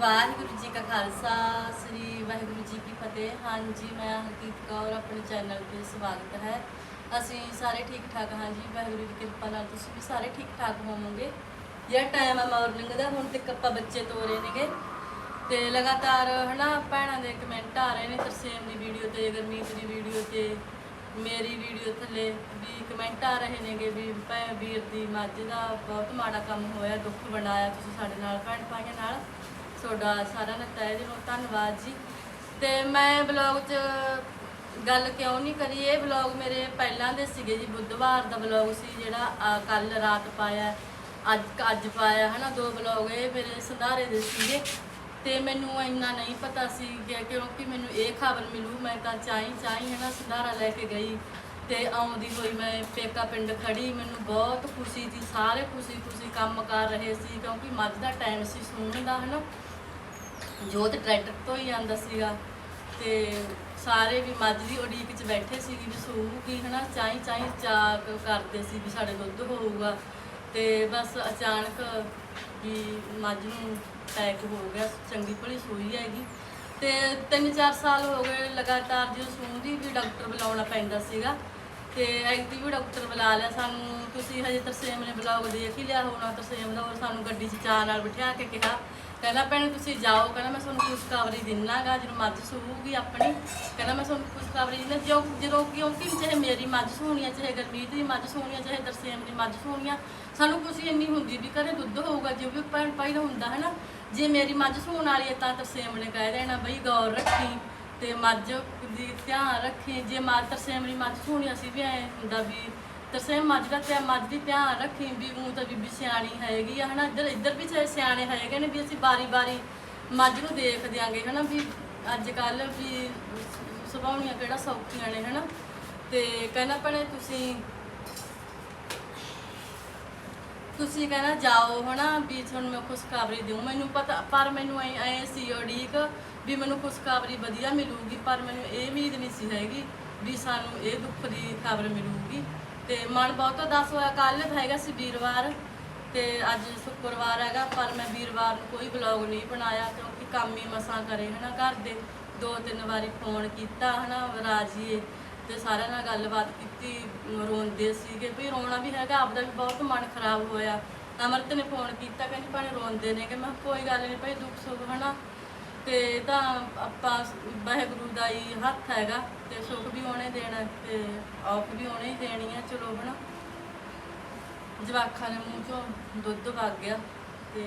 ਵਾਹਿਗੁਰੂ ਜੀ ਕਾ ਖਾਲਸਾ, ਸ੍ਰੀ ਵਾਹਿਗੁਰੂ ਜੀ ਕੀ ਫਤਿਹ। ਹਾਂਜੀ, ਮੈਂ ਹਰਦੀਪ ਕੌਰ, ਆਪਣੇ ਚੈਨਲ ਤੇ ਸਵਾਗਤ ਹੈ। ਅਸੀਂ ਸਾਰੇ ਠੀਕ ਠਾਕ ਹਾਂ ਜੀ ਵਾਹਿਗੁਰੂ ਦੀ ਕਿਰਪਾ ਨਾਲ ਤੁਸੀਂ ਵੀ ਸਾਰੇ ਠੀਕ ਠਾਕ ਹੋਵੋਗੇ। ਜਿਹੜਾ ਟਾਈਮ ਹੈ ਮਾਰਨਿੰਗ ਦਾ, ਹੁਣ ਤੱਕ ਆਪਾਂ ਬੱਚੇ ਤੋਰੇ ਨੇਗੇ। ਤੇ ਲਗਾਤਾਰ, ਹਨਾ, ਭੈਣਾਂ ਦੇ ਕਮੈਂਟ ਆ ਰਹੇ ਨੇ, ਤਰਸੇਮ ਦੀ ਵੀਡੀਓ ਤੇ, ਗਰਮੀਤ ਦੀ ਵੀਡੀਓ ਤੇ, ਮੇਰੀ ਵੀਡੀਓ ਥੱਲੇ ਵੀ ਕਮੈਂਟ ਆ ਰਹੇ ਨੇਗੇ ਵੀ ਭੈ ਵੀਰ ਦੀ ਮੱਝ ਦਾ ਬਹੁਤ ਮਾੜਾ ਕੰਮ ਹੋਇਆ, ਦੁੱਖ ਬਣਾਇਆ ਤੁਸੀਂ ਸਾਡੇ ਨਾਲ, ਭੈਣ ਭਾਈਆਂ ਨਾਲ। ਤੁਹਾਡਾ ਸਾਰਿਆਂ ਦਾ ਤਹਿ ਦਿਲੋਂ ਧੰਨਵਾਦ ਜੀ। ਤੇ ਮੈਂ ਬਲੌਗ 'ਚ ਗੱਲ ਕਿਉਂ ਨਹੀਂ ਕਰੀ? ਇਹ ਬਲੌਗ ਮੇਰੇ ਪਹਿਲਾਂ ਦੇ ਸੀਗੇ ਜੀ, ਬੁੱਧਵਾਰ ਦਾ ਬਲੌਗ ਸੀ ਜਿਹੜਾ ਕੱਲ ਰਾਤ ਪਾਇਆ, ਅੱਜ ਅੱਜ ਪਾਇਆ, ਹਨਾ, ਦੋ ਬਲੌਗ ਇਹ ਮੇਰੇ ਸੰਧਾਰੇ ਦੇ ਸੀਗੇ। ਤੇ ਮੈਨੂੰ ਇੰਨਾ ਨਹੀਂ ਪਤਾ ਸੀ ਕਿਉਂਕਿ ਮੈਨੂੰ ਇਹ ਖਬਰ ਮਿਲੂ, ਮੈਂ ਤਾਂ ਚਾਹੀ ਚਾਹੀ ਹੈ ਨਾ ਸੰਧਾਰਾ ਲੈ ਕੇ ਗਈ ਤੇ ਆਉਂਦੀ ਹੋਈ ਮੈਂ ਪੇਕਾ ਪਿੰਡ ਖੜੀ, ਮੈਨੂੰ ਬਹੁਤ ਖੁਸ਼ੀ ਸੀ, ਸਾਰੇ ਖੁਸ਼ੀ ਖੁਸ਼ੀ ਕੰਮ ਕਰ ਰਹੇ ਸੀ ਕਿਉਂਕਿ ਮੱਝ ਦਾ ਟਾਈਮ ਸੀ ਸੂਣ ਦਾ, ਹਨਾ। ਜੋਤ ਟਰੈਕਟਰ ਤੋਂ ਹੀ ਆਂਦਾ ਸੀਗਾ ਤੇ ਸਾਰੇ ਵੀ ਮੱਝ ਦੀ ਉਡੀਕ 'ਚ ਬੈਠੇ ਸੀ ਵੀ ਸੂਗੀ ਹਨਾ, ਚਾਈ ਚਾਈ ਚਾਕ ਕਰਦੇ ਸੀ ਵੀ ਸਾਡੇ ਦੁੱਧ ਹੋਊਗਾ ਤੇ ਬਸ ਅਚਾਨਕ ਵੀ ਮੱਝ ਨੂੰ ਅਟੈਕ ਹੋ ਗਿਆ, ਚੰਗੀ ਭਲੀ ਸੂਈ ਹੈਗੀ ਤੇ 3-4 ਸਾਲ ਹੋ ਗਏ ਲਗਾਤਾਰ ਜਦੋਂ ਸੂੰਦੀ ਵੀ ਡਾਕਟਰ ਬੁਲਾਉਣਾ ਪੈਂਦਾ ਸੀਗਾ ਤੇ ਐਕਟੀ ਵੀ ਡਾਕਟਰ ਬੁਲਾ ਲਿਆ ਸਾਨੂੰ, ਤੁਸੀਂ ਹਜੇ ਤਰਸੇਮ ਨੇ ਬਲੌਗ ਦੇਖ ਹੀ ਲਿਆ ਹੋਣਾ, ਤਰਸੇਮ ਦਾ ਉਹ ਸਾਨੂੰ ਗੱਡੀ 'ਚ ਚਾਹ ਨਾਲ ਬਿਠਾ ਕੇ ਕਿਹਾ ਕਹਿੰਦਾ ਭੈਣ ਤੁਸੀਂ ਜਾਓ, ਕਹਿੰਦਾ ਮੈਂ ਤੁਹਾਨੂੰ ਖੁਸ਼ਖਬਰੀ ਦਿਨਾਗਾ, ਜਦੋਂ ਮੱਝ ਸੂਗੀ ਆਪਣੀ। ਕਹਿੰਦਾ ਮੈਂ ਤੁਹਾਨੂੰ ਖੁਸ਼ਖਬਰੀ ਦਿੰਦਾ ਜੋ ਜਦੋਂ ਕਿਉਂਕਿ ਚਾਹੇ ਮੇਰੀ ਮੱਝ ਸੂਣੀ ਆ, ਚਾਹੇ ਗਰਮੀਤ ਦੀ ਮੱਝ ਸੂਣੀ ਆ, ਚਾਹੇ ਤਰਸੇਮ ਦੀ ਮੱਝ ਸੂਣੀ ਆ, ਸਾਨੂੰ ਖੁਸ਼ੀ ਇੰਨੀ ਹੁੰਦੀ ਵੀ ਘਰੇ ਦੁੱਧ ਹੋਊਗਾ, ਜੋ ਵੀ ਭੈਣ ਭਾਈ ਦਾ ਹੁੰਦਾ ਹੈ ਨਾ ਜੇ ਮੇਰੀ ਮੱਝ ਸੂਣ ਵਾਲੀ ਹੈ ਤਾਂ ਤਰਸੇਮ ਨੇ ਕਹਿ ਦੇਣਾ ਬਈ ਗੌਰ ਰੱਖੀ ਤੇ ਮੱਝ ਦੀ ਧਿਆਨ ਰੱਖੀ। ਜੇ ਮਾਂ ਤਰਸੇਮ ਦੀ ਮੱਝ ਸੂਣੀ ਅਸੀਂ ਵੀ ਐ ਹੁੰਦਾ ਵੀ ਤਰਸੇਮ ਮੱਝ ਦਾ ਤੇ ਮੱਝ ਦੀ ਧਿਆਨ ਰੱਖੀ ਵੀ ਉਹ ਤਾਂ ਬੀਬੀ ਸਿਆਣੀ ਹੈਗੀ ਆ, ਹਨਾ? ਇੱਧਰ ਇੱਧਰ ਵੀ ਚਾਹੇ ਸਿਆਣੇ ਹੈਗੇ ਨੇ ਵੀ ਅਸੀਂ ਬਾਰੀ ਬਾਰੀ ਮੱਝ ਨੂੰ ਦੇਖ ਦਿਆਂਗੇ, ਹਨਾ? ਵੀ ਅੱਜ ਕੱਲ ਵੀ ਸੁਭਾਉਣੀਆਂ ਕਿਹੜਾ ਸੌਖੀਆਂ ਨੇ, ਹਨਾ? ਤੇ ਕਹਿੰਦਾ ਭੈਣੇ ਤੁਸੀਂ ਤੁਸੀਂ ਕਹਿੰਦਾ ਜਾਓ, ਹਨਾ? ਵੀ ਤੁਹਾਨੂੰ ਮੈਂ ਖੁਸ਼ਖਬਰੀ ਦਿਉ ਮੈਨੂੰ ਪਤਾ, ਪਰ ਮੈਨੂੰ ਐ ਐ ਸੀ ਉਡੀਕ ਵੀ ਮੈਨੂੰ ਖੁਸ਼ਖਬਰੀ ਵਧੀਆ ਮਿਲੂਗੀ, ਪਰ ਮੈਨੂੰ ਇਹ ਉਮੀਦ ਨਹੀਂ ਸੀ ਹੈਗੀ ਵੀ ਸਾਨੂੰ ਇਹ ਦੁੱਖ ਦੀ ਖਬਰ ਮਿਲੂਗੀ। ਤੇ ਮਨ ਬਹੁਤ ਉਦਾਸ ਹੋਇਆ। ਕੱਲ ਹੈਗਾ ਸੀ ਵੀਰਵਾਰ ਤੇ ਅੱਜ ਸ਼ੁੱਕਰਵਾਰ ਹੈਗਾ, ਪਰ ਮੈਂ ਵੀਰਵਾਰ ਨੂੰ ਕੋਈ ਬਲੌਗ ਨਹੀਂ ਬਣਾਇਆ ਕਿਉਂਕਿ ਕੰਮ ਹੀ ਮਸਾਂ ਕਰੇ ਹਨਾ ਘਰ ਦੇ। ਦੋ ਤਿੰਨ ਵਾਰੀ ਫੋਨ ਕੀਤਾ ਹਨਾ ਰਾਜੀਏ ਤੇ ਸਾਰਿਆਂ ਨਾਲ ਗੱਲਬਾਤ ਕੀਤੀ, ਰੋਂਦੇ ਸੀਗੇ ਵੀ ਰੋਣਾ ਵੀ ਹੈਗਾ, ਆਪਦਾ ਵੀ ਬਹੁਤ ਮਨ ਖਰਾਬ ਹੋਇਆ। ਅਮਰਤ ਨੇ ਫੋਨ ਕੀਤਾ, ਕਹਿੰਦੀ ਭਾਣੇ ਰੋਂਦੇ ਨੇ ਕਿ ਮੈਂ ਕਿਹਾ ਕੋਈ ਗੱਲ ਨਹੀਂ ਭਾਈ ਦੁੱਖ ਸੁੱਖ ਹਨਾ। ਤੇ ਇਹ ਤਾਂ ਆਪਾਂ ਵਾਹਿਗੁਰੂ ਦਾ ਹੀ ਹੱਥ ਹੈਗਾ। ਤੇ ਸੁੱਖ ਵੀ ਉਹਨੇ ਦੇਣਾ ਤੇ ਔਖ ਵੀ ਉਹਨੇ ਹੀ ਦੇਣੀ ਹੈ ਚਲੋ ਹਨਾ। ਜਵਾਖਾਂ ਦੇ ਮੂੰਹ ਚੋਂ ਦੁੱਧ ਵਗ ਗਿਆ ਤੇ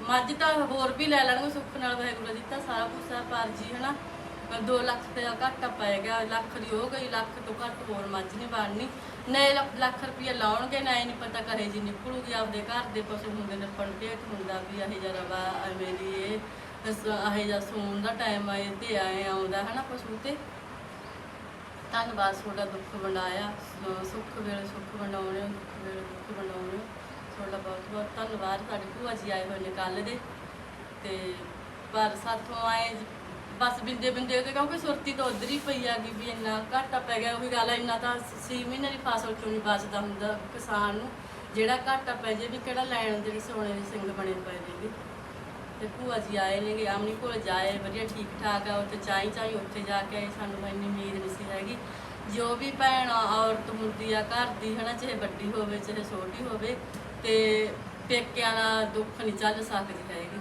ਮੱਝ ਤਾਂ ਹੋਰ ਵੀ ਲੈ ਲੈਣਗੇ ਸੁੱਖ ਨਾਲ, ਵਾਹਿਗੁਰੂ ਦਿੱਤਾ ਸਾਰਾ ਕੁਛ ਆ, ਪਰ ਜੀ ਹਨਾ 2 ਲੱਖ ਤੇ ਘਾਟਾ ਪੈ ਗਿਆ, ਲੱਖ ਦੀ ਹੋ ਗਈ, ਲੱਖ ਤੋਂ ਘੱਟ ਹੋਰ ਮੱਝ ਨਹੀਂ ਬਣਨੀ। ਨੇ ਲੱਖ ਰੁਪਏ ਲਾਉਣਗੇ, ਨਾ ਇਹ ਨਹੀਂ ਪਤਾ ਕਹੇ ਜੀ ਨਿਕਲੂਗੀ, ਆਪਦੇ ਘਰ ਦੇ ਪਸ਼ੂ ਹੁੰਦੇ ਨੇ ਪਣ ਹੁੰਦਾ ਵੀ ਇਹ ਜਰਾ ਵਾ ਐਵੇਂ ਦੀ ਇਹ ਇਹ ਜਿਹਾ ਸੂਣ ਦਾ ਟਾਈਮ ਆਏ ਤੇ ਆਏ ਆਉਂਦਾ ਹਨਾ ਪਸ਼ੂ ਤੇ। ਧੰਨਵਾਦ ਤੁਹਾਡਾ ਦੁੱਖ ਵੰਡਾਇਆ ਸੁੱਖ ਵੇਲੇ ਸੁੱਖ ਵੰਡਾਉਣੇ ਹੋ, ਦੁੱਖ ਵੇਲੇ ਦੁੱਖ ਵੰਡਾਉਣੇ ਹੋ। ਤੁਹਾਡਾ ਬਹੁਤ ਬਹੁਤ ਧੰਨਵਾਦ ਸਾਡੇ ਭੂਆ ਜੀ ਆਏ ਹੋਏ ਨੇ ਕੱਲ ਦੇ। ਤੇ ਪਰ ਸਾਥੋਂ ਆਏ ਬਸ ਬਿੰਦੇ ਬਿੰਦੇ ਤੇ ਕਿਉਂਕਿ ਸੁਰਤੀ ਤਾਂ ਉਧਰ ਹੀ ਪਈ ਆ ਗਈ ਵੀ ਇੰਨਾ ਘਾਟਾ ਪੈ ਗਿਆ ਉਹੀ ਗੱਲ ਆ ਇੰਨਾ ਤਾਂ 6 ਮਹੀਨੇ ਦੀ ਫਸਲ ਚੋਂ ਨਹੀਂ ਬਚਦਾ ਹੁੰਦਾ ਕਿਸਾਨ ਨੂੰ? ਜਿਹੜਾ ਘਾਟਾ ਪੈ ਜੇ ਵੀ ਕਿਹੜਾ ਲੈਣ ਦੇ ਸੋਨੇ ਦੇ ਸਿੰਘ ਬਣੇ ਪਏ ਨੇਗੇ ਤੇ ਭੂਆ ਜੀ ਆਏ ਨੇਗੇ, ਆਮਨੀ ਕੋਲ ਜਾਏ, ਵਧੀਆ ਠੀਕ ਠਾਕ ਆ, ਉੱਥੇ ਚਾਈ ਚਾਈ ਉੱਥੇ ਜਾ ਕੇ ਆਏ, ਸਾਨੂੰ ਇੰਨੀ ਉਮੀਦ ਨਹੀਂ ਸੀ ਹੈਗੀ। ਜੋ ਵੀ ਭੈਣ ਔਰਤ ਹੁੰਦੀ ਆ ਘਰ ਦੀ, ਹਨਾ, ਚਾਹੇ ਵੱਡੀ ਹੋਵੇ, ਚਾਹੇ ਛੋਟੀ ਹੋਵੇ, ਤੇ ਪੇਕਿਆਂ ਦਾ ਦੁੱਖ ਨਹੀਂ ਚੱਲ ਸਕਦੀ ਹੈਗੀ।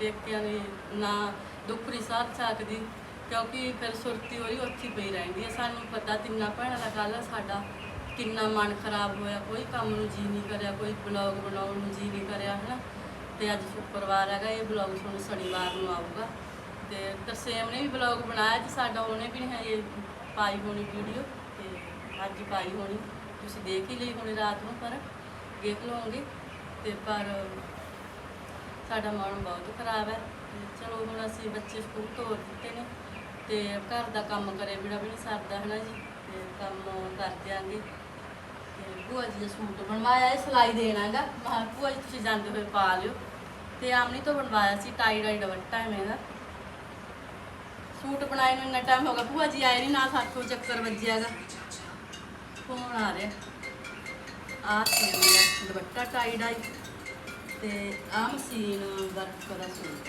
ਪੇਕਿਆਂ ਦੀ ਨਾ ਦੁੱਖ ਨਹੀਂ ਸਾਥ ਸਕਦੀ, ਕਿਉਂਕਿ ਫਿਰ ਸੁਰਤੀ ਹੋਈ ਉੱਥੇ ਪਈ ਰਹਿੰਦੀ ਹੈ ਸਾਨੂੰ ਪਤਾ ਤਿੰਨਾਂ ਭੈਣਾਂ ਦਾ ਕੱਲ ਸਾਡਾ ਕਿੰਨਾ ਮਨ ਖਰਾਬ ਹੋਇਆ, ਕੋਈ ਕੰਮ ਨੂੰ ਜੀ ਨਹੀਂ ਕਰਿਆ, ਕੋਈ ਬਲੌਗ ਬਣਾਉਣ ਨੂੰ ਜੀ ਨਹੀਂ ਕਰਿਆ, ਹਨਾ। ਤੇ ਅੱਜ ਸ਼ੁੱਕਰਵਾਰ ਹੈਗਾ, ਇਹ ਬਲੌਗ ਤੁਹਾਨੂੰ ਸ਼ਨੀਵਾਰ ਨੂੰ ਆਊਗਾ। ਤੇ ਤਰਸੇਮ ਨੇ ਵੀ ਬਲੌਗ ਬਣਾਇਆ ਜੀ ਸਾਡਾ ਉਹਨੇ ਵੀ ਨਹੀਂ ਹਜੇ ਪਾਈ ਹੋਣੀ ਵੀਡੀਓ ਤੇ ਅੱਜ ਹੀ ਪਾਈ ਹੋਣੀ। ਤੁਸੀਂ ਦੇਖ ਹੀ ਲਈ ਹੋਣੀ ਰਾਤ ਨੂੰ, ਪਰ ਦੇਖ ਲਓਗੇ। ਤੇ ਪਰ ਸਾਡਾ ਮਨ ਬਹੁਤ ਖਰਾਬ ਹੈ। ਤੇ ਚਲੋ ਹੁਣ ਅਸੀਂ ਬੱਚੇ ਸਕੂਲ ਤੋਰ ਦਿੱਤੇ ਨੇ ਤੇ ਘਰ ਦਾ ਕੰਮ ਕਰੇ ਬਿਨਾ ਵੀ ਨਹੀਂ ਸਰਦਾ ਹੈ ਨਾ ਜੀ? ਤੇ ਕੰਮ ਕਰ ਦਿਆਂਗੇ। ਤੇ ਭੂਆ ਜੀ ਦਾ ਸੂਟ ਬਣਵਾਇਆ ਹੈ ਸਿਲਾਈ ਦੇਣਾਗਾ ਮਹਾਂ ਭੂਆ ਜੀ, ਤੁਸੀਂ ਜਾਂਦੇ ਹੋਏ ਪਾ ਲਿਓ। ਤੇ ਆਮਨੀ ਤੋਂ ਬਣਵਾਇਆ ਸੀ ਟਾਈ ਡਾਈ ਦੁਪੱਟਾ ਹੈ ਮੇਰਾ ਸੂਟ ਬਣਾਏ ਨੂੰ ਇੰਨਾ ਟਾਈਮ ਹੋ ਗਿਆ, ਭੂਆ ਜੀ ਆਏ ਨਹੀਂ ਨਾ ਸਾਥੋਂ ਚੱਕਰ ਵੱਜਿਆਗਾ ਫੋਨ ਆ ਰਿਹਾ? ਆ ਸੀ ਮੇਰਾ ਦੁਪੱਟਾ ਟਾਈ ਡਾਈ ਤੇ ਆਹ ਮਸ਼ੀਨ ਵਰਕ ਦਾ ਸੂਟ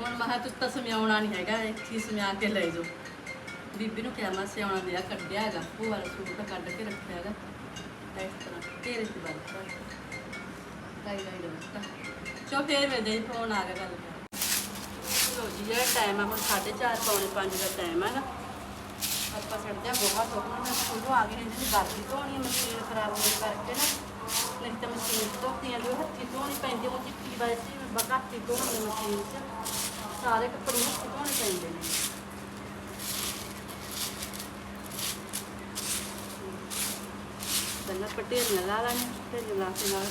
ਹੁਣ ਮਹਾ ਤੂੰ ਤਾਂ ਸਮਿਆਉਣਾ ਨਹੀਂ ਹੈਗਾ, ਇੱਥੇ ਹੀ ਸਮਿਆ ਕੇ ਲੈ ਜਾਓ। ਬੀਬੀ ਨੂੰ ਕਿਹਾ ਮੈਂ ਸਿਆਉਣਾ ਦਿਆ ਕੱਢਿਆ ਹੈਗਾ। ਭੂਆ ਦਾ ਸੂਟ ਤਾਂ ਕੱਢ ਕੇ ਰੱਖਿਆ ਹੈਗਾ। ਇਸ ਤਰ੍ਹਾਂ ਤੇਰੇ ਤੇ ਬੰਦ ਲਾਈ ਲਾਈ ਦਾ ਚੋ ਫੇਰ ਮੇਰੇ ਦੇ ਫੋਨ ਆ ਗਿਆ ਗੱਲ ਲੋ ਜੀ, ਜਿਹੜਾ ਟਾਈਮ ਆ, ਹੁਣ 4:30 ਪੌਣੇ 5 ਦਾ ਟਾਈਮ ਹੈ ਨਾ। ਆਪਾਂ ਛੱਡਦੇ ਆ ਬਹੁਤ ਹੋ ਹੁਣ ਸਕੂਲੋਂ ਆ ਗਈ ਨੇ ਜਿਹੜੀ ਬਾਕੀ ਧੋਣੀ ਮਸ਼ੀਨ ਖਰਾਬ ਹੋਣ ਕਰਕੇ ਨਾ, ਨਹੀਂ ਤਾਂ ਮਸ਼ੀਨ ਧੋਤੀਆਂ ਜੋ ਹੱਥੀ ਧੋਣੀ ਪੈਂਦੀ ਉਹ ਚਿੱਟੀ ਵੈਸੇ ਬਗਾਤੀ ਧੋਣੀ ਮਸ਼ੀਨ 'ਚ। ਸਾਰੇ ਕੱਪੜੇ ਹੱਥੀ ਧੋਣੇ ਪੈਂਦੇ ਨੇ। ਪਹਿਲਾਂ ਪਟੇਲ ਲਾ ਲਾਂਗੇ ਢੇਰ ਲਾ ਕੇ ਨਾਲ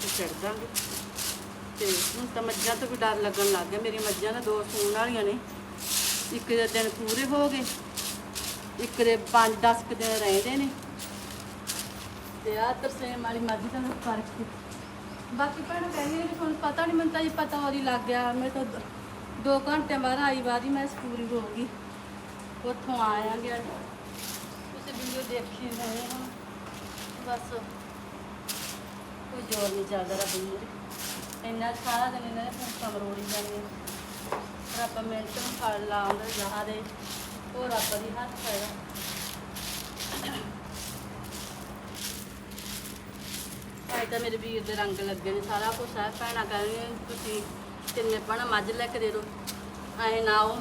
ਤੇ ਛੱਡ ਦਾਂਗੇ ਤੇ ਹੁਣ ਤਾਂ ਮੱਝਾਂ ਤੋਂ ਵੀ ਡਰ ਲੱਗਣ ਲੱਗ ਗਿਆ। ਮੇਰੀ ਮੱਝਾਂ ਦਾ ਦੋ ਸੂਣ ਵਾਲੀਆਂ ਨੇ। ਇੱਕ ਦੇ ਦਿਨ ਪੂਰੇ ਹੋ ਗਏ। ਇੱਕ ਦੇ 5-10 ਕੁ ਦਿਨ ਰਹਿੰਦੇ ਨੇ। ਤੇ ਆ ਤਰਸੇਮ ਵਾਲੀ ਮੱਝ ਦਾ ਤਾਂ ਫ਼ਰਕ ਬਾਕੀ ਭੈਣ ਕਹਿੰਦੀ ਨੇ ਤੁਹਾਨੂੰ ਪਤਾ ਨਹੀਂ ਮੈਨੂੰ ਤਾਂ ਜੀ ਪਤਾ ਉਹਦੀ ਲੱਗ ਗਿਆ। ਮੈਂ ਤਾਂ ਦ- ਦੋ ਘੰਟੇ ਬਾਅਦ ਆਈ ਬਾਅਦ ਹੀ ਮੈਂ ਪੂਰੀ ਹੋ ਗਈ। ਉੱਥੋਂ ਆਇਆ ਗਿਆ ਤੁਸੀਂ ਵੀਡੀਓ ਦੇਖੀ ਰਹੇ ਹੋ ਬਸ ਕੋਈ ਜ਼ੋਰ ਨਹੀਂ ਚੱਲਦਾ ਰੱਬ ਨੂੰ ਇੰਨਾ ਸਾਰਾ ਦਿਨ ਇਹਨਾਂ ਨੇ ਭੁੱਖਾ ਮਰੋੜੀ ਜਾਂਦੇ ਰੱਬ ਮਿੰਟ ਨੂੰ ਫੜ ਲਾਉਂਦਾ ਜਹਾ ਦੇ ਉਹ ਰੱਬ ਦੀ ਹੱਥ ਹੈਗਾ ਆਏ ਤਾਂ ਮੇਰੇ ਵੀਰ ਦੇ ਰੰਗ ਲੱਗੇ ਨੇ, ਸਾਰਾ ਕੁਝ ਹੈ ਭੈਣਾਂ ਕਹਿੰਦੀਆਂ ਤੁਸੀਂ ਤਿੰਨੇ ਭੈਣਾਂ ਮੱਝ ਲੈ ਕੇ ਦੇ ਦਿਓ ਐ ਨਾ ਉਹ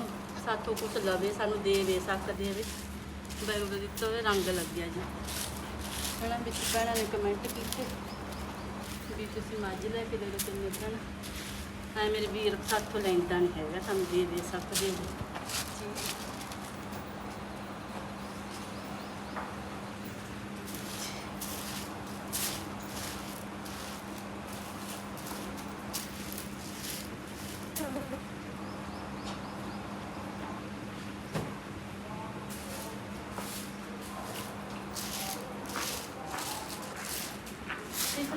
ਸਾਥੋਂ ਕੁਝ ਲਵੇ, ਸਾਨੂੰ ਦੇਵੇ ਸਕਦੇ ਵੇ ਬੈਗ ਦਿੱਤਾ ਹੋਇਆ ਰੰਗ ਲੱਗਿਆ ਜੀ। ਭੈਣਾਂ ਵਿੱਚ ਭੈਣਾਂ ਨੇ ਕਮੈਂਟ ਕੀਤੇ। ਵੀ ਤੁਸੀਂ ਮੱਝ ਲੈ ਕੇ ਦੇ ਦਿਓ ਤਿੰਨੇ ਭੈਣਾਂ ਐ ਮੇਰੇ ਵੀਰ ਸਾਥੋਂ ਲੈਂਦਾ ਨਹੀਂ ਹੈਗਾ ਸਾਨੂੰ ਦੇ ਦੇ ਸਕਦੇ ਨੇ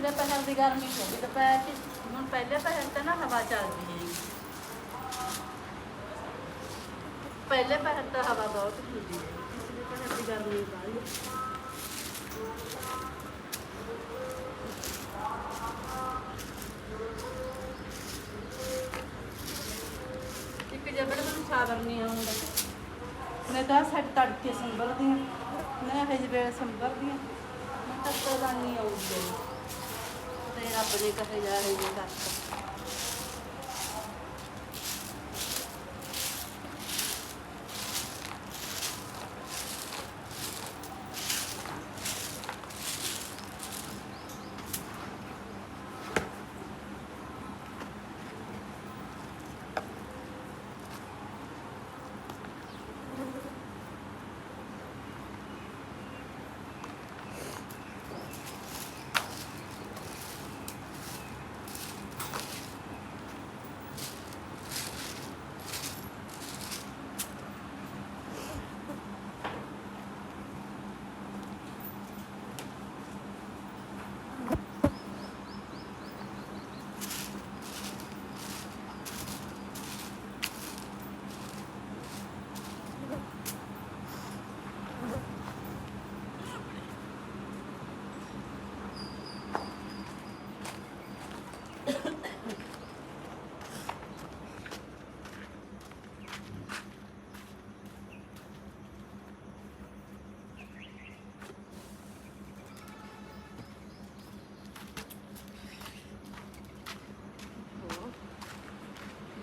ਪਿਛਲੇ ਪਹਿਰ ਦੀ ਗਰਮੀ ਹੋ ਗਈ ਦੁਪਹਿਰ ਚ ਹੁਣ ਪਹਿਲੇ ਪਹਿਰ ਤੇ ਨਾ ਹਵਾ ਚੱਲਦੀ ਹੈ। ਪਹਿਲੇ ਪਹਿਰ ਤਾਂ ਹਵਾ ਬਹੁਤ ਹੁੰਦੀ ਹੈ, ਪਿਛਲੇ ਪਹਿਰ ਦੀ ਗਰਮੀ ਬਾਹਲੀ ਹੈ ਇੱਕ ਜਬੜ ਮੈਨੂੰ ਛਾਵਰ ਨਹੀਂ ਆਉਂਦਾ। ਮੈਂ ਤਾਂ ਸੱਟ ਤੜਕੇ ਸੰਭਲਦੀ ਹਾਂ, ਮੈਂ ਹਜੇ ਵੇਲੇ ਸੰਭਲਦੀ ਹਾਂ। ਮੈਂ ਤਾਂ ਪਤਾ ਨਹੀਂ ਆਉਂਦੀ ਤੇ ਰੱਬ ਨੇ ਕਹੇ ਜਾ ਰਹੇ ਨੇ ਕਰਤਾ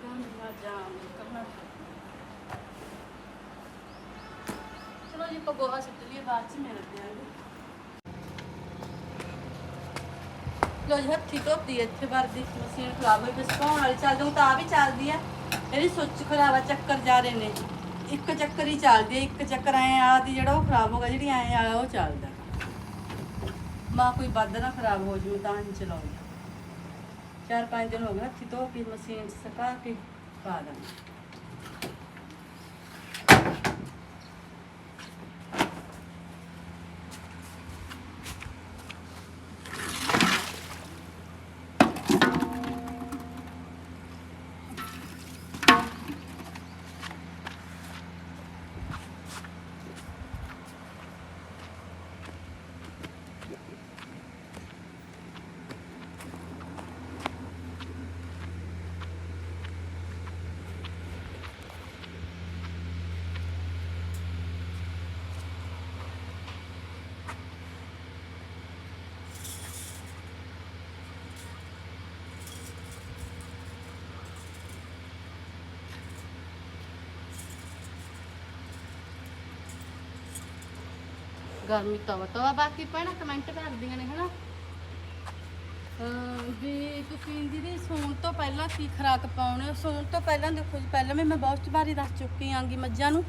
ਗੰਦਾ ਜਾਮ ਕਰਨਾ ਚਲੋ ਜੀ ਪਗੋਹਾ ਸਿੱਟ ਲਈਏ, ਬਾਅਦ ਚ ਮਿਲਦੇ ਆਂਗੇ। ਲੋ ਜੀ, ਹੱਥੀ ਧੋਤੀ ਇੱਥੇ ਵਰਦੀ, ਮਸ਼ੀਨ ਖਰਾਬ ਹੋਈ ਬਸ ਪਾਉਣ ਵਾਲੀ ਚੱਲ ਜਾਊ, ਤਾਂ ਆ ਵੀ ਚੱਲਦੀ ਆ। ਇਹਦੀ ਸੁੱਚ ਖਰਾਬ ਚੱਕਰ ਜਾ ਰਹੇ ਨੇ ਇੱਕ ਚੱਕਰ ਹੀ ਚੱਲਦੀ ਆ, ਇੱਕ ਚੱਕਰ ਐ ਆ ਦੀ ਜਿਹੜਾ ਉਹ ਖਰਾਬ ਹੋ ਗਿਆ, ਜਿਹੜੀ ਐ ਆ ਉਹ ਚੱਲਦਾ। ਮਾਂ, ਕੋਈ ਵੱਧ ਨਾ ਖਰਾਬ ਹੋ ਜੂ ਤਾਂ ਨਹੀਂ ਚਲਾਉਂਦਾ। ਚਾਰ ਪੰਜ ਦਿਨ ਹੋ ਗਏ, ਹੱਥੀ ਧੋ ਕੇ ਮਸ਼ੀਨ 'ਚ ਸੁਕਾ ਕੇ ਪਾ ਦਾਂ ਗਰਮੀ ਤਵਾ ਤਵਾ ਬਾਕੀ ਪੈਣਾ ਕਮੈਂਟ ਕਰਦੀਆਂ ਨੇ, ਹਨਾ? ਅਮ ਵੀ ਤੁਸੀਂ ਦੀਦੀ, ਸੌਣ ਤੋਂ ਪਹਿਲਾਂ ਕੀ ਖੁਰਾਕ ਪਾਉਣੇ? ਸੌਣ ਤੋਂ ਪਹਿਲਾਂ ਦੇਖੋ ਜੀ, ਪਹਿਲਾਂ ਵੀ ਮੈਂ ਬਹੁਤ ਵਾਰੀ ਦੱਸ ਚੁੱਕੀ ਆਂਗੀ ਮੱਝਾਂ ਨੂੰ।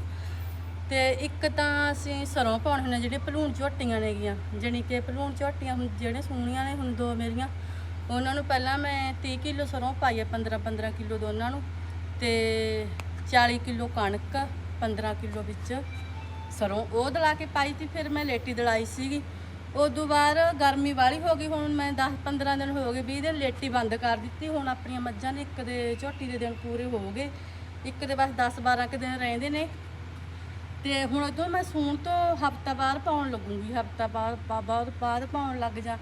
ਤੇ ਇੱਕ ਤਾਂ ਅਸੀਂ ਸਰੋਂ ਪਾਉਣੇ ਹੁੰਦੇ ਜਿਹੜੇ ਭਲੂਣ ਝੋਟੀਆਂ ਨੇਗੀਆਂ। ਜਾਣੀ ਕਿ ਭਲੂਣ ਝੋਟੀਆਂ ਹੁਣ ਜਿਹੜੇ ਸੂਣੀਆਂ ਨੇ, ਹੁਣ ਦੋ ਮੇਰੀਆਂ। ਉਹਨਾਂ ਨੂੰ ਪਹਿਲਾਂ ਮੈਂ 30 ਕਿਲੋ ਸਰੋਂ ਪਾਈ ਹੈ 15 15 ਕਿਲੋ ਦੋਨਾਂ ਨੂੰ। ਤੇ 40 ਕਿਲੋ ਕਣਕ 15 ਕਿਲੋ ਵਿੱਚ। ਸਰੋਂ ਉਹ ਦਲਾ ਕੇ ਪਾਈ ਤੀ, ਫਿਰ ਮੈਂ ਲੇਟੀ ਦਲਾਈ ਸੀਗੀ। ਉਦੋਂ ਬਾਅਦ ਗਰਮੀ ਵਾਲੀ ਹੋ ਗਈ, ਹੁਣ ਮੈਂ 10 15 ਦਿਨ ਹੋ ਗਏ 20 ਦਿਨ ਲੇਟੀ ਬੰਦ ਕਰ ਦਿੱਤੀ। ਹੁਣ ਆਪਣੀਆਂ ਮੱਝਾਂ ਨੇ ਇੱਕ ਦੇ ਝੋਟੀ ਦੇ ਦਿਨ ਪੂਰੇ ਹੋ ਗਏ। ਇੱਕ ਦੇ ਬਸ 10 12 ਕੁ ਦਿਨ ਰਹਿੰਦੇ ਨੇ। ਤੇ ਹੁਣ ਉਦੋਂ ਮੈਂ ਸੂਣ ਤੋਂ ਹਫਤਾ ਬਾਅਦ ਪਾਉਣ ਲੱਗੂੰਗੀ, ਹਫਤਾ ਬਾਅਦ ਬਾਅਦ ਬਾਅਦ ਪਾਉਣ ਲੱਗ ਜਾ,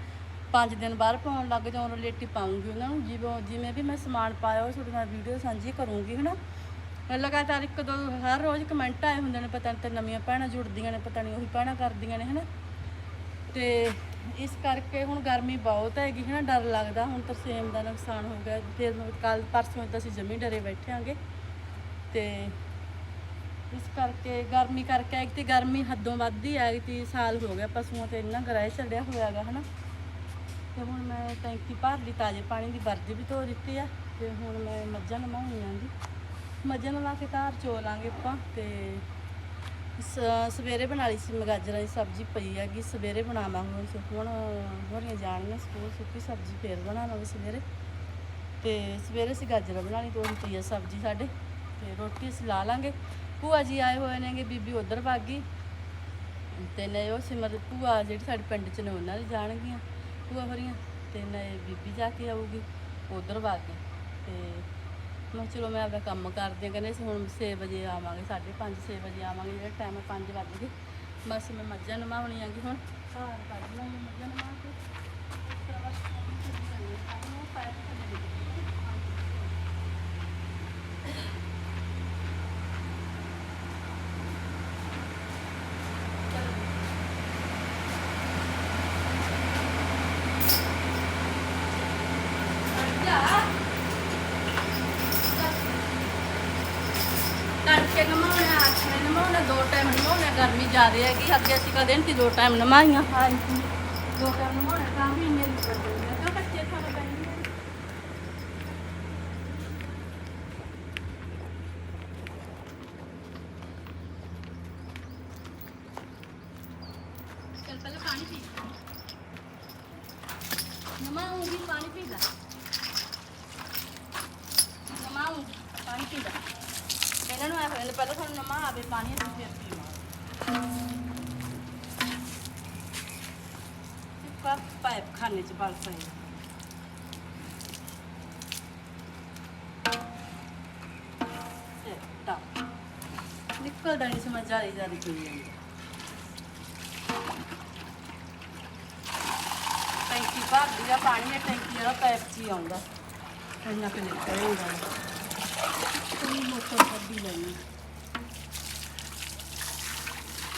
ਪੰਜ ਦਿਨ ਬਾਅਦ ਪਾਉਣ ਲੱਗ ਜਾ ਉਹ ਲੇਟੀ ਪਾਉਂਗੀ ਉਹਨਾਂ ਨੂੰ। ਜਿਵੇਂ ਜਿਵੇਂ ਵੀ ਮੈਂ ਸਮਾਨ ਪਾਇਆ, ਉਹ ਤੁਹਾਡੇ ਨਾਲ ਵੀਡੀਓ ਸਾਂਝੀ ਕਰੂੰਗੀ, ਹਨਾ? ਲਗਾਤਾਰ ਇੱਕ ਦੋ ਹਰ ਰੋਜ਼ ਕਮੈਂਟ ਆਏ ਹੁੰਦੇ ਨੇ, ਪਤਾ ਨਹੀਂ ਤੇ ਨਵੀਆਂ ਭੈਣਾਂ ਜੁੜਦੀਆਂ ਨੇ, ਪਤਾ ਨਹੀਂ ਉਹੀ ਭੈਣਾਂ ਕਰਦੀਆਂ ਨੇ, ਹਨਾ? ਤੇ ਇਸ ਕਰਕੇ ਹੁਣ ਗਰਮੀ ਬਹੁਤ ਹੈਗੀ, ਹਨਾ? ਡਰ ਲੱਗਦਾ, ਹੁਣ ਤਰਸੇਮ ਦਾ ਨੁਕਸਾਨ ਹੋ ਗਿਆ। ਫਿਰ ਕੱਲ ਪਰਸੋਂ ਤਾਂ ਅਸੀਂ ਜਮੀ ਡਰੇ ਬੈਠਾਂਗੇ ਤੇ ਇਸ ਕਰਕੇ ਗਰਮੀ ਕਰਕੇ ਇੱਕ ਤੇ ਗਰਮੀ ਹੱਦੋਂ ਵੱਧ ਹੀ ਆ ਗਈ ਤੀ, ਸਾਲ ਹੋ ਗਿਆ ਪਸ਼ੂਆਂ ਤੇ ਇੰਨਾ ਗਰਾਏ ਚੱਲਿਆ ਹੋਇਆਗਾ ਹਨਾ? ਤੇ ਹੁਣ ਮੈਂ ਟੈਂਕੀ ਭਰ ਲਈ, ਤਾਜ਼ੇ ਪਾਣੀ ਦੀ ਵਰਦੀ ਵੀ ਧੋ ਦਿੱਤੀ ਆ, ਤੇ ਹੁਣ ਮੈਂ ਮੱਝਾਂ ਨਮਾਉਣੀ ਆਂਗੀ ਮੱਝਾਂ ਲਾ ਕੇ ਘਰ ਚੋ ਲਾਂਗੇ ਆਪਾਂ ਤੇ ਸ- ਸਵੇਰੇ ਬਣਾ ਲਈ ਸੀ ਮੈਂ ਗਾਜਰਾਂ ਦੀ ਸਬਜ਼ੀ ਪਈ ਹੈਗੀ, ਸਵੇਰੇ ਬਣਾਵਾਂਗੇ ਹੁਣ ਸੁ- ਹੋਰੀਆਂ ਜਾਣਗੀਆਂ ਸਕੂਲ ਸੁੱਕੀ ਸਬਜ਼ੀ ਫੇਰ ਬਣਾਵਾਂਗੇ ਸਵੇਰੇ। ਤੇ ਸਵੇਰੇ ਅਸੀਂ ਗਾਜਰਾਂ ਬਣਾ ਲਈ, ਦੋ ਪਈ ਆ ਸਬਜ਼ੀ ਸਾਡੇ, ਤੇ ਰੋਟੀ ਅਸੀਂ ਲਾ ਲਾਂਗੇ। ਭੂਆ ਜੀ ਆਏ ਹੋਏ ਨੇਗੇ, ਬੀਬੀ ਉਧਰ ਭੱਗ ਗਈ। ਤੇ ਨੇ ਉਹ ਸਿਮਰ, ਭੂਆ ਜਿਹੜੀ ਸਾਡੇ ਪਿੰਡ ਚ ਨੇ ਉਹਨਾਂ ਦੇ ਜਾਣਗੀਆਂ ਭੂਆ ਹੋਰੀਆਂ। ਤੇ ਨੇ ਬੀਬੀ ਜਾ ਕੇ ਆਊਗੀ, ਉਧਰ ਭੱਗ ਗਈ। ਤੇ ਮੈਂ ਕਿਹਾ ਚਲੋ ਮੈਂ ਆਪਦਾ ਕੰਮ ਕਰਦੀ ਹਾਂ। ਕਹਿੰਦੇ ਅਸੀਂ ਹੁਣ 6 ਵਜੇ ਆਵਾਂਗੇ 5:30 6 ਵਜੇ ਆਵਾਂਗੇ, ਜਿਹੜਾ ਟਾਈਮ 5 ਵੱਜ ਗਏ। ਬਸ ਮੈਂ ਮੱਝਾਂ ਨਮਾਉਣੀ ਆਂਗੀ ਹੁਣ। ਘਰ ਕੱਢ ਲਾਂਗੀ ਮੱਝਾਂ ਨਮਾ ਕੇ ਉਸ ਤੋਂ ਬਾਅਦ ਕੰਮ ਥੱਲੇ ਡਿੱਗ ਗਏ। ਤੜਕੇ ਨਮਾਉਣਾ ਆਖਰੇ ਨਮਾਉਣਾ ਦੋ ਟਾਈਮ ਨਮਾਉਣਾ ਗਰਮੀ ਜ਼ਿਆਦਾ ਹੈਗੀ ਅੱਗੇ ਅਸੀਂ ਕਦੇ ਨਹੀਂ ਦੋ ਟਾਈਮ ਨਮਾਈਆਂ। ਹਾਂਜੀ। ਦੋ ਟਾਈਮ ਨਮਾਉਣਾ ਤਾਂ ਵੀ ਮੇਰੀ ਕਰਦੇ ਨੇ ਤਾਂ ਬੱਚੇ ਖਾਣੇ ਪੈਂਦੇ ਨੇ? ਚਲ ਪਹਿਲਾਂ ਪਾਣੀ ਪੀ ਨਮਾਉਂਗੀ ਪਾਣੀ ਪੀ ਲੈ। ਨਮਾਉਂ ਪਾਣੀ ਪੀ ਲੈ। ਇਹਨਾਂ ਨੂੰ ਐ ਹੋਇਆ ਪਹਿਲਾਂ ਤੁਹਾਨੂੰ ਨਮਾ ਆਵੇ ਪਾਣੀ ਅਸੀਂ ਫਿਰ ਪੀਵਾਂਗੇ ਚੁੱਕਾ ਪਾਈਪ ਖਾਨੇ ਚ ਬਲ ਪਏ ਸਿੱਟਾ ਨਿਕਲਦਾ ਨਹੀਂ ਸਮਝ ਆ ਰਹੀ ਜਾਂਦੀ ਕੋਈ ਜਾਂਦੀ ਟੈਂਕੀ ਭਰਦੀ ਆ ਪਾਣੀ ਇਹ ਟੈਂਕੀ ਵਾਲਾ ਪਾਈਪ 'ਚ ਹੀ ਆਉਂਦਾ ਇੰਨਾ ਕਿ ਨਿਕਲੇਗਾ ਕੋਈ ਮੋਟਰ ਕੱਢੀ ਲੈਣੀ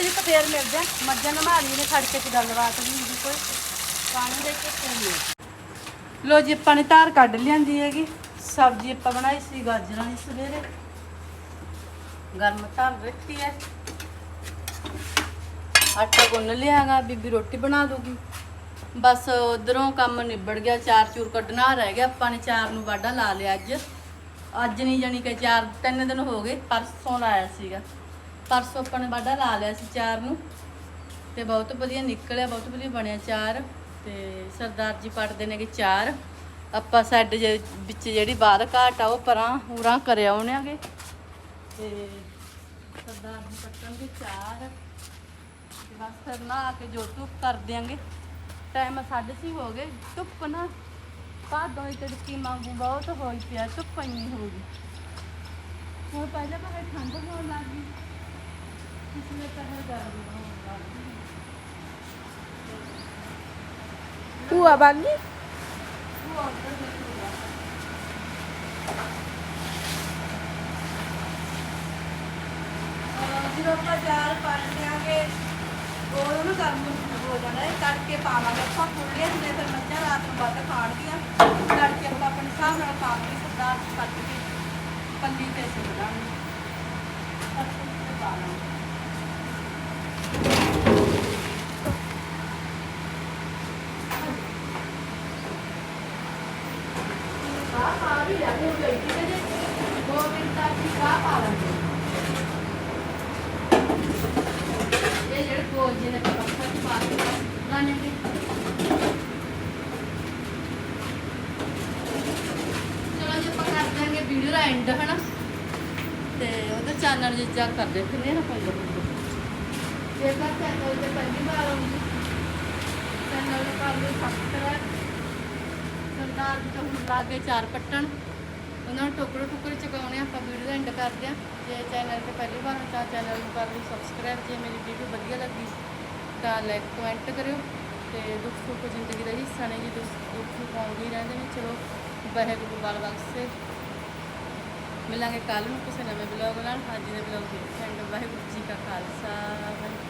ਚਲੋ ਜੀ ਫੇਰ ਮਿਲਦੇ ਆ। ਮੱਝਾਂ ਨਮਾ ਨੇ ਖੜ ਕੇ ਤੇ ਗੱਲਬਾਤ ਵੀ ਹੁੰਦੀ ਕੋਈ। ਪਾਣੀ ਦੇ ਕੇ ਪੀਏ ਲੋ ਜੀ, ਆਪਾਂ ਨੇ ਧਾਰ ਕੱਢ ਲਿਆਂਦੀ ਹੈਗੀ। ਸਬਜ਼ੀ ਆਪਾਂ ਬਣਾਈ ਸੀ, ਗਾਜਰਾਂ ਦੀ ਸਵੇਰੇ। ਗਰਮ ਧਾਰ ਰੱਖੀ ਹੈ। ਆਟਾ ਗੁੰਨ ਲਿਆਗਾ ਬੀਬੀ ਰੋਟੀ ਬਣਾ ਦੂਗੀ ਬਸ ਉਧਰੋਂ ਕੰਮ ਨਿਬੜ ਗਿਆ, ਚਾਰ ਚੂਰ ਕੱਢਣਾ, ਰਹਿ ਗਿਆ। ਆਪਾਂ ਨੇ ਚਾਰ ਨੂੰ ਵਾਢਾ ਲਾ ਲਿਆ ਅੱਜ। ਅੱਜ ਨਹੀਂ ਜਾਣੀ ਕਿ ਚਾਰ, ਤਿੰਨ ਦਿਨ ਹੋ ਗਏ, ਪਰਸੋਂ ਲਾਇਆ ਸੀਗਾ। ਪਰਸੋਂ ਆਪਾਂ ਨੇ ਵਾਢਾ ਲਾ ਲਿਆ ਸੀ ਚਾਰ ਨੂੰ। ਤੇ ਬਹੁਤ ਵਧੀਆ ਨਿਕਲਿਆ, ਬਹੁਤ ਵਧੀਆ ਬਣਿਆ ਚਾਰ। ਤੇ ਸਰਦਾਰ ਜੀ ਪੜਦੇ ਨੇਗੇ ਚਾਰ। ਆਪਾਂ ਸਾਡੇ ਜੇ ਵਿੱਚ ਜਿਹੜੀ ਬਾਹਰ ਘਾਟ ਆ, ਉਹ ਪਰਾਂ ਉਰਾਂ ਕਰਿਆ ਆਉਣਾਗੇ ਤੇ ਸਰਦਾਰ ਜੀ ਪੱਟਣਗੇ ਚਾਰ। ਤੇ ਬਸ ਫਿਰ ਨਾ ਆ ਕੇ ਜੋ ਧੁੱਪ ਕਰ ਦਿਆਂਗੇ। ਟਾਈਮ ਸਾਢੇ ਛੇ ਹੋ ਗਏ। ਧੁੱਪ ਨਾ ਭਾਦੋਂ ਹੀ ਤੜਕੀ ਮੰਗੂ ਬਹੁਤ ਹੋਈ ਪਿਆ, ਧੁੱਪ ਇੰਨੀ ਹੋ ਗਈ। ਹੁਣ ਪਹਿਲਾਂ ਭਾਵੇਂ ਠੰਡ ਹੋਣ ਲੱਗ ਗਈ। ਪਿਛਲੇ ਤਾਂ ਗਰਮੀ ਹੋਣ ਲੱਗ ਗਈ। ਭੂਆ ਬਾਗੀ ਜਦੋਂ ਆਪਾਂ ਚਾਰ ਪੱਟ ਦਿਆਂਗੇ ਉਹ ਉਹਨੂੰ ਗਰਮ ਹੋ ਜਾਣਾ ਹੈ। ਤੜਕੇ ਪਾਵਾਂਗੇ ਆਪਾਂ ਖੁੱਲੇ ਹੁੰਦੇ ਫਿਰ ਮੱਝਾਂ ਰਾਤ ਨੂੰ ਵੱਧ ਖਾਣਗੀਆਂ। ਤੜਕੇ ਆਪਾਂ ਆਪਣੇ ਹਿਸਾਬ ਨਾਲ ਪਾਵਾਂਗੇ ਸਰਦਾਰ ਕੱਟ ਕੇ ਪੱਲੀ ਤੇ ਸੁੱਟ ਦਾਂਗੇ ਤੜਕੇ ਤੇ ਪਾ ਲਾਂਗੇ ਆਹ ਆ ਵੀ ਰਿਹਾ ਹੋ ਗਈ ਠੀਕ ਹੈ ਜੀ ਦੋ ਦਿਨ ਤੱਕ ਹੀ ਚਾਹ ਪਾ ਲਾਂਗੇ ਇਹ ਜਿਹੜੇ ਗੋਲ ਜਿਹੇ ਨੇ ਪੱਥਰ ਚ ਪਾ ਕੇ ਲਾਣੇ ਨੇ ਚਲੋ ਜੀ ਆਪਾਂ ਕਰ ਦਾਂਗੇ ਵੀਡੀਓ ਦਾ ਐਂਡ ਹਨਾ ਤੇ ਉਹਦਾ ਕਰਦੇ ਜਿ ਚੈੱਕ ਕਰ ਦੇ ਕਿੰਨੇ ਨਾ ਪੰਜ ਜੇਕਰ ਚੈਨਲ ਤੇ ਪਹਿਲੀ ਵਾਰ ਆਉਂਦੀ। ਚੈਨਲ ਨੂੰ ਕਰ ਲਓ ਸਬਸਕ੍ਰਾਈਬ ਸਰਦਾਰ ਜੀ ਤਾਂ ਹੁਣ ਲਾਗੇ ਚਾਰ ਪੱਟਣ ਉਹਨਾਂ ਨੂੰ ਟੁਕੜੇ ਟੁਕੜੇ ਚਕਾਉਣੇ ਆਪਾਂ ਵੀਡੀਓ ਐਂਡ ਕਰਦੇ ਆ। ਜੇ ਚੈਨਲ ਤੇ ਪਹਿਲੀ ਵਾਰ ਤਾਂ ਚੈਨਲ ਨੂੰ ਕਰ ਲਓ ਸਬਸਕ੍ਰਾਈਬ ਜੇ ਮੇਰੀ ਵੀਡੀਓ ਵਧੀਆ ਲੱਗੀ ਤਾਂ ਲਾਈਕ ਕਮੈਂਟ ਕਰਿਓ। ਤੇ ਦੁੱਖ ਸੁੱਖ ਜ਼ਿੰਦਗੀ ਦਾ ਹਿੱਸਾ ਨੇ ਜੀ ਦੁੱਖ ਦੁੱਖ ਸੁੱਖ ਆਉਂਦੇ ਰਹਿੰਦੇ ਨੇ। ਚਲੋ, ਵਾਹਿਗੁਰੂ ਬਲ ਬਖਸ਼ੇ ਮਿਲਾਂਗੇ ਕੱਲ ਨੂੰ ਕਿਸੇ ਨਵੇਂ ਬਲੌਗ ਨਾਲ। ਅੱਜ ਦੇ ਬਲੌਗ ਦੇ ਐਂਡ ਵਾਹਿਗੁਰੂ ਜੀ ਕਾ ਖਾਲਸਾ, ਵਾਹਿਗੁਰੂ